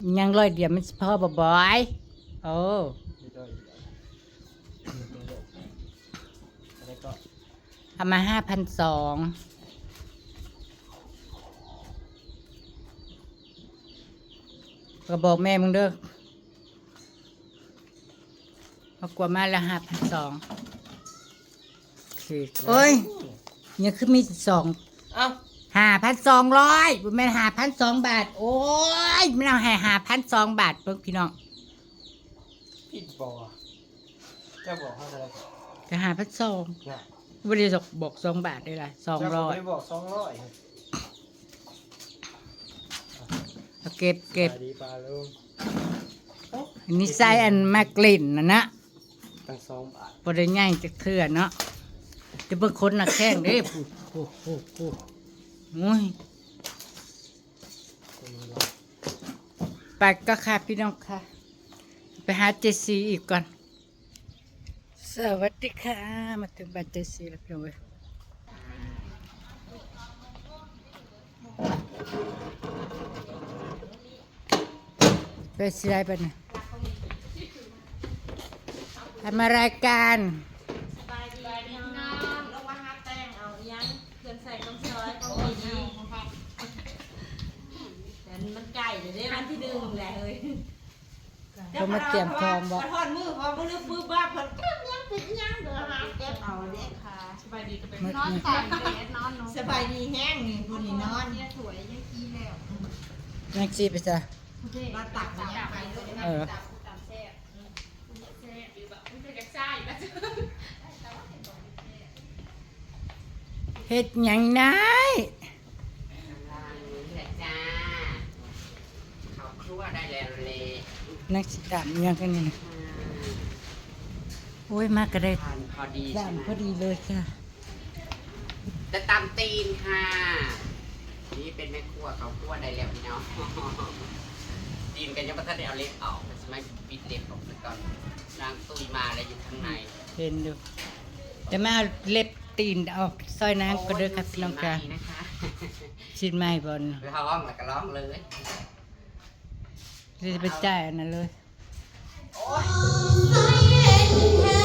ยังร้อยเดียวมันสิพอบ่บอยโอ้นี่ก็อีกอะไรก็เอามาห้าพันสองก็บอกแม่มึงเด้อมากลัวมาละห้าพันสองโอ้ยยังคือมีสอง เอ้า ห้าพันสองร้อยบุแม่นห้าพันสองบาท โอ้ยไม่เอาให้ห้าพันสองบาทเพิ่งพี่น้องผิดบอกอะเจ้าบอกให้อะไรก็ห้าพันสองน่ะไม่ได้บอกบอกสองบาทได้ละสองร้อยเจ้าบอกสองร้อยเอาเก็บเก็บปลาดีปลาลุงอันนี้ใส่อันมากลิ่นนะนะตั้งสองบาทบริง่ายจะเถื่อเนาะจะเบิ่งคนหนักแข้งเด้ปุ๊บปุ๊บปุ๊บปุ๊บ โอ้ยไปก็ค่ะพี่น้องค่ะ ไปหาเจซีอีกก่อน สวัสดีค่ะ มาถึงบ้านเจซีแล้วพี่น้องเว้ยไปสิได้ปนี่ยทำอะไรกัน สบายดีพี่น้องลงมาหาแป้งเอาอีหยังเครื่องใส่น้ำซอยก็มีดี แต่มันไก่เดี๋ยวได้วันที่หนึ่งแหละเฮ้ยเขามาเตรียมพร้อมบ่พอทอดมือพอมือลืมปื้บบ้าเพิ่นเพิ่นยังปิดยังเด้อหาเก็บเอาเนี่ยค่ะสบายดีก็เป็นมืดนอนนี่ใส่เดสนอนนอนสบายดีแห้งนี่คนนี่นอนเนี่ยสวยยังกี้แล้วนักจีไปจ้ะมาตักเนี่ยไปเลยเออตามตามแซ่บแซ่บอยู่แบบไม่ใช่กระซ่าอยู่แล้วเฮ็ดหยังนาย นี่แหละจ้าเขาครัวได้แล้วเลย นักสิดำยังกันนี่นะโอ้ยมากก็ได้ทานพอดีใช่ไหมดำพอดีเลยค่ะจะตำตีนค่ะ นี่เป็นแม่ครัวเขาครัวได้แล้วพี่น้องตีนกันยังไม่ทันได้เอาเล็บออกใช่ไหมปิดเล็บออกไปก่อนนางตุยมาแล้วอยู่ข้างในเห็นดูแต่มาเอาเล็บตีนออกซอยน้ำก็เด้อครับพี่น้องค่ะโยสีไหม้นะคะ ชิ้นไม้บอลไปห้องแล้วก็ร้องเลย จะไปจ่ายอันนั้นเลยประกาย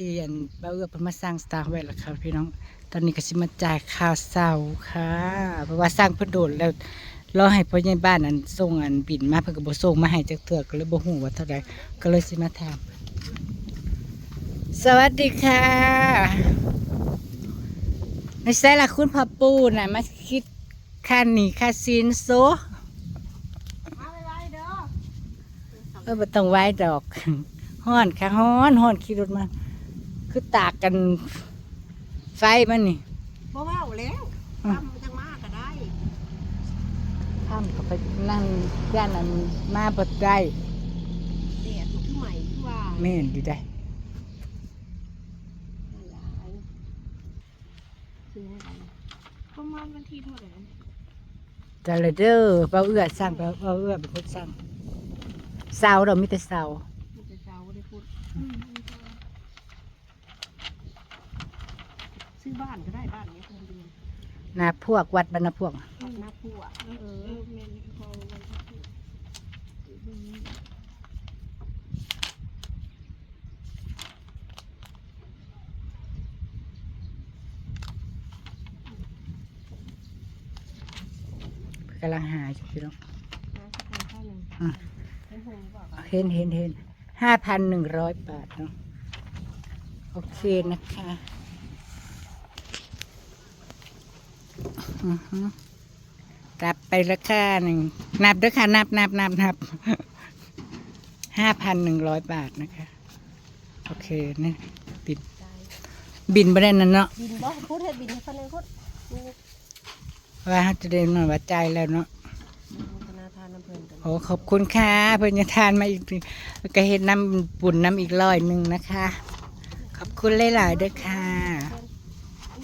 เตียนบ่าวเอื้อเพิ่นมาสร้างสตาร์ไว้แล้วค่ะพี่น้อง ตอนนี้ก็สิมาจ่ายค่าเสาค่ะ เพราะว่าสร้างเพิ่นโดดแล้วรอให้พ่อใหญ่บ้านอันส่งอันบินมาเพิ่นก็บ่ส่งมาให้จักเทื่อก็เลยบ่ฮู้ว่าเท่าใดก็เลยสิมาถามสวัสดีค่ะไม่ใช่ละคุณพ่อปูน่ะมาคิดค่าหนีค่าซีนโซเออไม่ต้องไว้ดอกห้อนค่ะห้อนห้อนขี่รถมา คือตากกันไฟมันนี่บ่เว้าแล้วทำจังมากก็ได้ข้ามก็ไปนั่งย่านนั้นมาบดได้แดดมันคือใหม่คือว่าแม่นดีได้ประมาณวันที่เท่าไหร่แต่ละเด้อเบาเอื้อสร้างเบาเบาเอื้อเป็นคนสร้างเสาเรามีแต่เสามันจะเช้าได้พูด ซื้อบ้านก็ได้บ้านนี้คนเดียวนาพวกวัดบรรณพวกวัดหน้าพัวเอเอออแม่นี่พอวันที่กำลังหาอยู่พี่น้องนะสักคนเท่าหนึ่งอืมเป็นหงบอกเห็นเห็นเห็นห้าพันหนึ่งร้อยบาทเนาะโอเคนะคะอือฮึ รับไปราคาหนึ่งนับด้วยค่ะ นับนับนับนับห้าพันหนึ่งร้อยบาทนะคะ โอเคนี่บิน บินไปได้นั่นเนาะบินบ่พูดให้บินให้คนหนึงพูดนี่ว่าเขาจะได้หน่อยว่าใจายแล้วเนาะธนาทานน้ำเพลินกันโอ้ขอบคุณค่ะเพื่อนจะทานมาอีกทีแล้วก็เห็นน้ำปุ่นน้ำอีกร้อยหนึ่งนะคะ ขอบคุณหลายๆด้วยค่ะ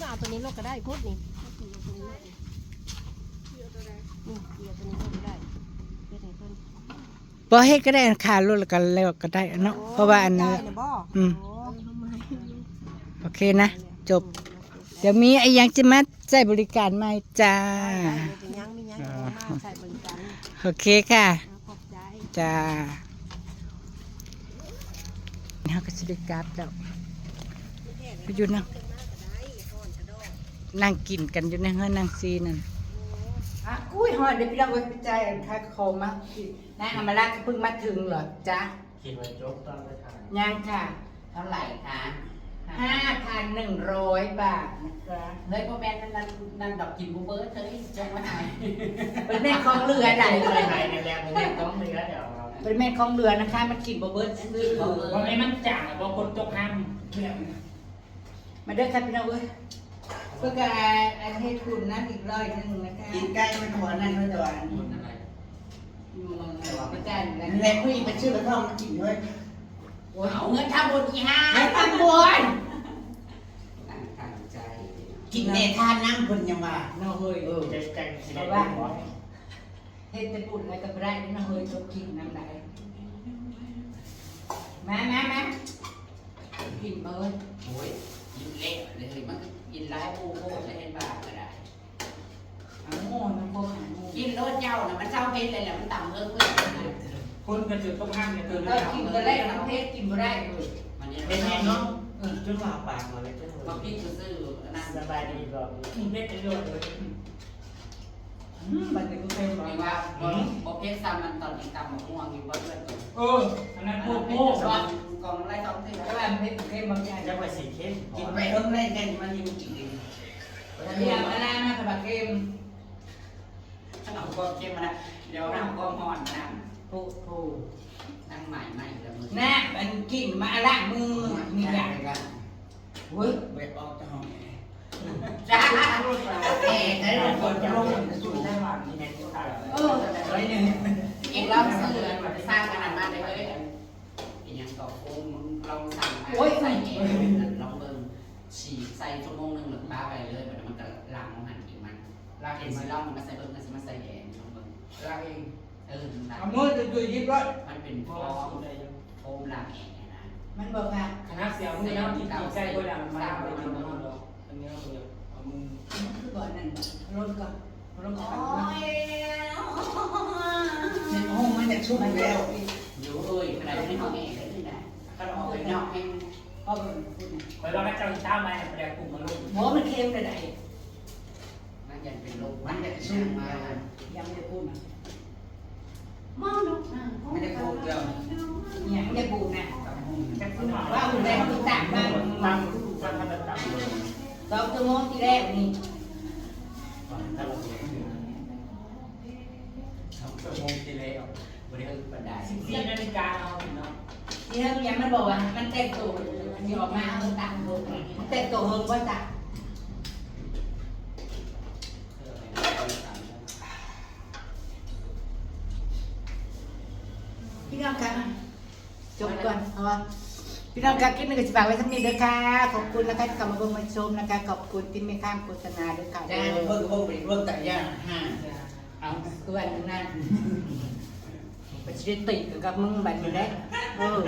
มาเอาตัวนี้ลงก็ได้พูดนี่เอาตัวนี้ลงนี่เกี่ยวตัวนี้ลงก็ได้เป็นไงเพิ่น พอเฮ็ดก็ได้ค่ะรุ่นแล้วก็แล้วก็ได้เนาะเพราะว่าอันนี้ ได้เลยบ่อืมโอ้ทำไมโอเคนะ จบ เดี๋ยวมีไอ้ยังจะมาใช้บริการไหมจ้าเป็นยังมียังเอามาใส่บริการโอเคค่ะ เอาขอบใจ จ้าเขาก็จะได้กราบแล้วไปอยู่นั่งนั่งกินกันอยู่ในเฮือนนั่งซีนั่น อะกุ้ยหอดเดี๋ยวพี่เราไปจ่ายค่าโคมมานางอมราก็เพิ่งมาถึงเหรอจ๊ะคิดว่าจบตอนไปถ่ายยังค่ะ เท่าไหร่คะห้าพันหนึ่งร้อยบาทนะคะเฮ้ยพ่อแม่นั่นนั่นนั่นดอกกินบูเบิร์ดเฮ้ยจงไว้ไหนเป็นแม่ของเรือใดไปเลยถ่ายในแรกผมไม่ต้องเนื้อเดี๋ยวเราเป็นแม่ของเรือนะคะ มันกินบะเบิร์ดซื้อเพราะไม่มันจ่างเพราะคนตกห้ามมาเด้อค่ะพี่น้องเอ้ย เพื่อการอันให้ทุนนั้นอีกร้อยหนึ่งนะคะกินใกล้มันหัวนั่นมันจะหวานหมดอะไรอืมพระเจ้าอยู่แล้วนั่นแหละผู้หญิงไปชื่อกระท่อมมากินด้วยโอ้ยเอาเงินทำบุญกี่ห้าไม่ทำบุญตั้งตั้งใจ กินเนทานน้ำคนยังว่าน้องเฮ้ยเออจะแต่งสีเพแดราะงว่าหัวเฮ็ดแต่ปุ่นอะไรก็ไม่ได้น้องเฮ้ยชอบกินน้ำไหลมามามากินเบิร์ดโอ้ยกินเละเลยมันก็ กินหลายโอ้โหจะเห็นบ้าก็ได้เอาโม่มันโคหาโม่กินรถเจ้าน่ะมันเศร้าเพชรเลยแหละมันต่ำเพิ่มขึ้นนะคนกันจุดตกห้ามเนี่ยเกินเออกินก็ได้น้ำเพชรกินก็ได้เลยมันนี่เป็นไงเนาะจุดว่าปากมาเลยจุดพอพี่ซื้อนั่นสบายดีก็เม็ดจะเยอะเลย อืมบัดนี้ก็เป็นหบอรืกอว่าพอเพชรซ้ำมันตอนนี้ตำมะม่วงอยู่บ้านเพื่อนเอออันนั้นพวกโม่กองกองไล่สองที่แต่ว่าเพชรเข้มบางอย่างจะไปสีเข้มกินไปเอิ้งเล่นกันมันยังกินอีกเรียกอะไรมาสบักเข้มถ้าเราก็เข้มมานะเดี๋ยวน้ำก็ห่อนน้ถูกถูกำตั้งใหม่ใหม่แล้วมือนะมันกินมาล้างมือมีอย่างกันเว้ยเวทออกจากห้อง จ้าเอ๊ะได้ลงคนจะลงจุดได้หวานนี่ไงที่ถ่ายเออร้อยหนึ่งอีกรอบซื้อสร้างขนาดมาได้เลยอีกอย่างต่อโค้งลองสั่งใส่เองลองเบิ่งฉีกใส่ชั่วโมงหนึ่งหรือป้าไปเลยแบบมันจะล้างมันอีกมันลากเห็นซีร่องมันมาใส่เบิ่งมันมาใส่เองลองเบิ่งลากเองเออมันเอามือจะดูยิบร้อยมันเป็นฟอองโฟมลางเองนะมันเบอกว่าคณะเสียมือแล้วกินกินใจก็ดังมาไปกิ นมาแล้วอันนี้อเอามือนคือบ่อนั่นรถก่อนรถก่อนในห้องมันจะชุ่มแล้วอยู่เอ้ยขนาดนี้เขาเองได้ที่ไหนก็ออกไปนอกให้พ่อเป็นพูดนะคอยว่าเจ้าเช้ามาแปลกลุ่มมาลูกหมอมันเข้มเลยไหนมันยันเป็นลมมัมันนจะชุ่มมามายังไม่ได้พูดนะมองลูกไม่ได้พูดเดียวเนี่ยไม่ได้พูดนะตำหูว่าคุณได้เขาต่างบ้างตามตามขั้น อนสองชั่วโมงที่แรกนี่ชั่วโมงที่แล้ววันนี้ก็บันไดสิบสี่นาฬิกาเอาเนาะที่เขาเนี่ยมันบอกว่ามันเต็มตัวมันออกมาเอาตังค์ตัวมันเต็มตัวเฮิงว่าจ้ะพี่น้องคะจบก่อนเอาวะ พี่น้องคะคลิปนี้ก็จะฝากไว้สักนิดเด้อค่ะ ขอบคุณนะคะที่กลับมาเบิ่งมาชมนะคะ ขอบคุณที่ไม่ข้ามโฆษณาด้วยค่ะจ้าเพิ่งเพิ่งไปเพิ่งแต่ย่าห้าเอาตัวนั้นไปชิดติดกับมึงแบบนี้ได้เออ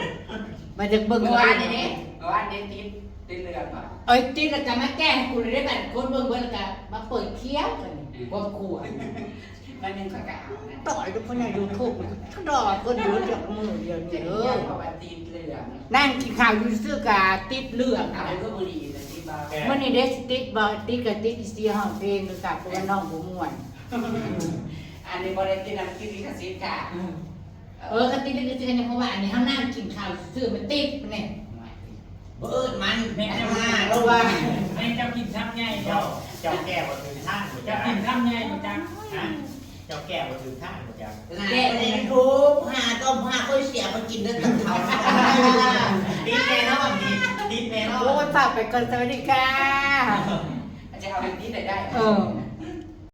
มาจากเบิ่งเมื่อว่าวานนี่นี้นี่เมื่อวานนี้ติดติดเรือป่ะเอ้ยติดแล้วก็มาแก้ให้กูเลยได้แบบคนเบิ่งเบิ่งแล้วก็มาเปิดเคี้ยวกันความขู่ มันยังสกัดนะต่อยทุกคนในยูทูบก็ดอคนดูจากมือเดียวเจ็นี่ดเอเดืออนเพราะว่าติดเรือนั่งกินข้าวอยู่ซื่อกาติดเรื่องเอาอะไรก็บุรีแต่ที่บ้านมันนี่เดสติดบ่ติดกับติดอีเสียห้องเพลงเลยค่ะเพราะว่าน้องบ่ม่วน อันนี้บริษัทนำกินลิขสิทธิ์ค่ะเออก็ติดได้ซื่อๆเพราะว่าอันนี้เฮานั่งกินข้าวซื่อมันติดนี่เบิดมันแม่ห้าเพราะว่าแม่เจ้ากินช้ำใหญ่เจ้าเจ้าเจ้าแก้วถึงท่านหมดเจ้าจ้ากินช้ำใหญ่ประจังฮะ เจ้าแก้วมาถึงท่านหมดจ้าแกในทูบห้าต้มห้าค่อยเสียมากินด้วยกันเขาดินแน่นอนดีดีแน่นอโอ้นยฝากไปก่อนสวัสดีค่ะ อาจะเอาเป็นที่ไหนได้ เออ